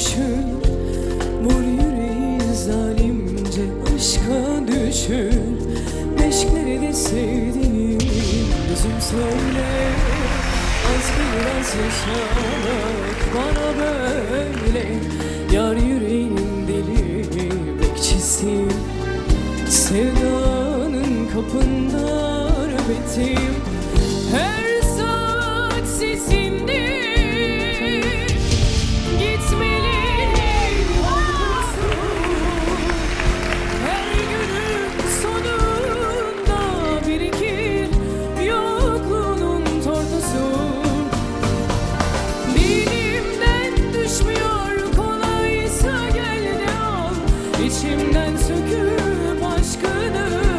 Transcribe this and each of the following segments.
düşün Vur yüreği zalimce aşka düşün. Meşkleri de sevdiğim? Gözüm söyle Az biraz yaşamak bana böyle. Yar yüreğinin deli bekçisiyim Sevdanın kapında nöbetim. Her İçimden söküp aşkını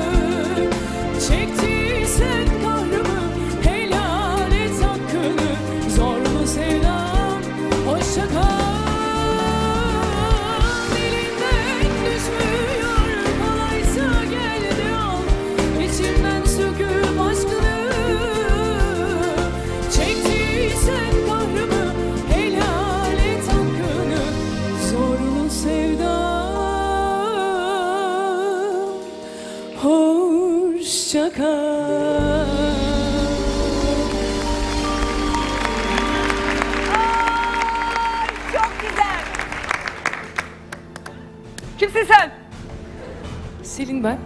Hoşça kal. Kimsin sen? Selin ben